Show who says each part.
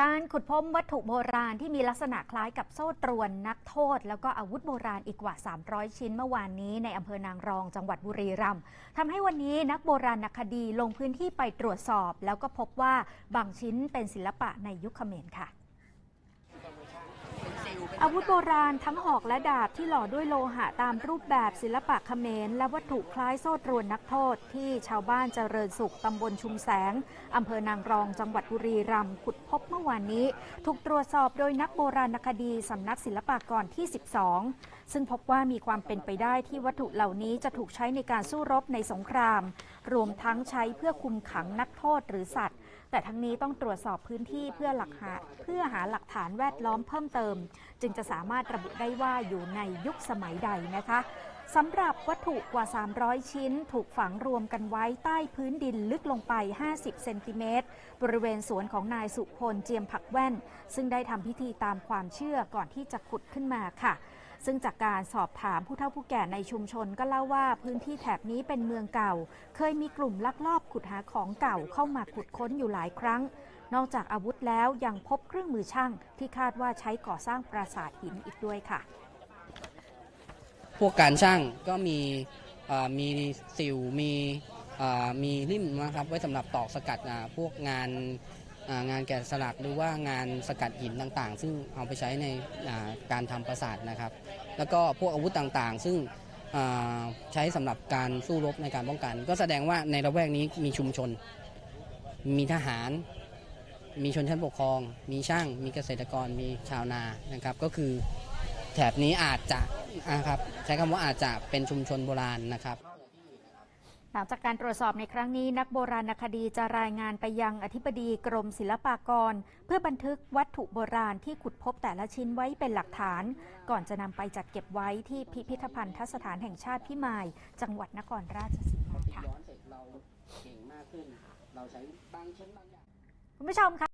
Speaker 1: การขุดพบวัตถุโบราณที่มีลักษณะคล้ายกับโซ่ตรวนนักโทษ แล้วก็อาวุธโบราณอีกกว่า 300 ชิ้นเมื่อวานนี้ในอำเภอนางรองจังหวัดบุรีรัมย์ทำให้วันนี้นักโบราณคดีลงพื้นที่ไปตรวจสอบ แล้วก็พบว่าบางชิ้นเป็นศิลปะในยุคเขมรค่ะ อาวุธโบราณทั้งหอกและดาบที่หล่อด้วยโลหะตามรูปแบบศิลปะเขมร และวัตถุคล้ายโซ่ตรวนนักโทษ ที่ชาวบ้านเจริญสุขตำบลชุมแสง อำเภอนางรองจังหวัดบุรีรัมย์ขุดพบเมื่อวานนี้ ถูกตรวจสอบโดยนักโบราณคดีสำนักศิลปากรที่ 12 ซึ่งพบว่ามีความเป็นไปได้ที่วัตถุเหล่านี้จะถูกใช้ในการสู้รบในสงคราม รวมทั้งใช้เพื่อคุมขังนักโทษหรือสัตว์แต่ทั้งนี้ต้องตรวจสอบพื้นที่เพื่อหลักหาเพื่อหาหลักฐานแวดล้อมเพิ่มเติมจึงจะสามารถระบุได้ว่าอยู่ในยุคสมัยใดนะคะสำหรับวัตถุกว่า 300 ชิ้น ถูกฝังรวมกันไว้ใต้พื้นดินลึกลงไป 50 เซนติเมตร บริเวณสวนของนายสุพลเจียมผักแว่น ซึ่งได้ทำพิธีตามความเชื่อก่อนที่จะขุดขึ้นมาค่ะ ซึ่งจากการสอบถามผู้เฒ่าผู้แก่ในชุมชนก็เล่าว่าพื้นที่แถบนี้เป็นเมืองเก่า เคยมีกลุ่มลักลอบขุดหาของเก่าเข้ามาขุดค้นอยู่หลายครั้ง นอกจากอาวุธแล้วยังพบเครื่องมือช่าง ที่คาดว่าใช้ก่อสร้างปราสาทหินอีกด้วยค่ะ
Speaker 2: พวกการช่างก็มีมีสิวมีมีริ่มนะครับไว้สำหรับตอกสกัดพวกงาน งานแกะสลักหรือว่างานสกัดหินต่างๆ ซึ่งเอาไปใช้ในการทำปราสาทนะครับ แล้วก็พวกอาวุธต่างๆ ซึ่งใช้สำหรับการสู้รบในการป้องกัน ก็แสดงว่าในระแวกนี้มีชุมชน มีทหาร มีชนชั้นปกครอง มีช่าง มีเกษตรกร มีชาวนานะครับ ก็คือแถบนี้อาจจะนะครับใช้คำว่าอาจจะเป็นชุมชนโบราณนะครับ
Speaker 1: หลังจากการตรวจสอบในครั้งนี้ นักโบราณคดีจะรายงานไปยังอธิบดีกรมศิลปากร เพื่อบันทึกวัตถุโบราณที่ขุดพบแต่ละชิ้นไว้เป็นหลักฐาน ก่อนจะนำไปจัดเก็บไว้ที่พิพิธภัณฑสถานแห่งชาติพิมาย จังหวัดนครราชสีมาค่ะ
Speaker 2: เราใช้บางชิ้นบางอย่าง
Speaker 1: คุณผู้ชมคะ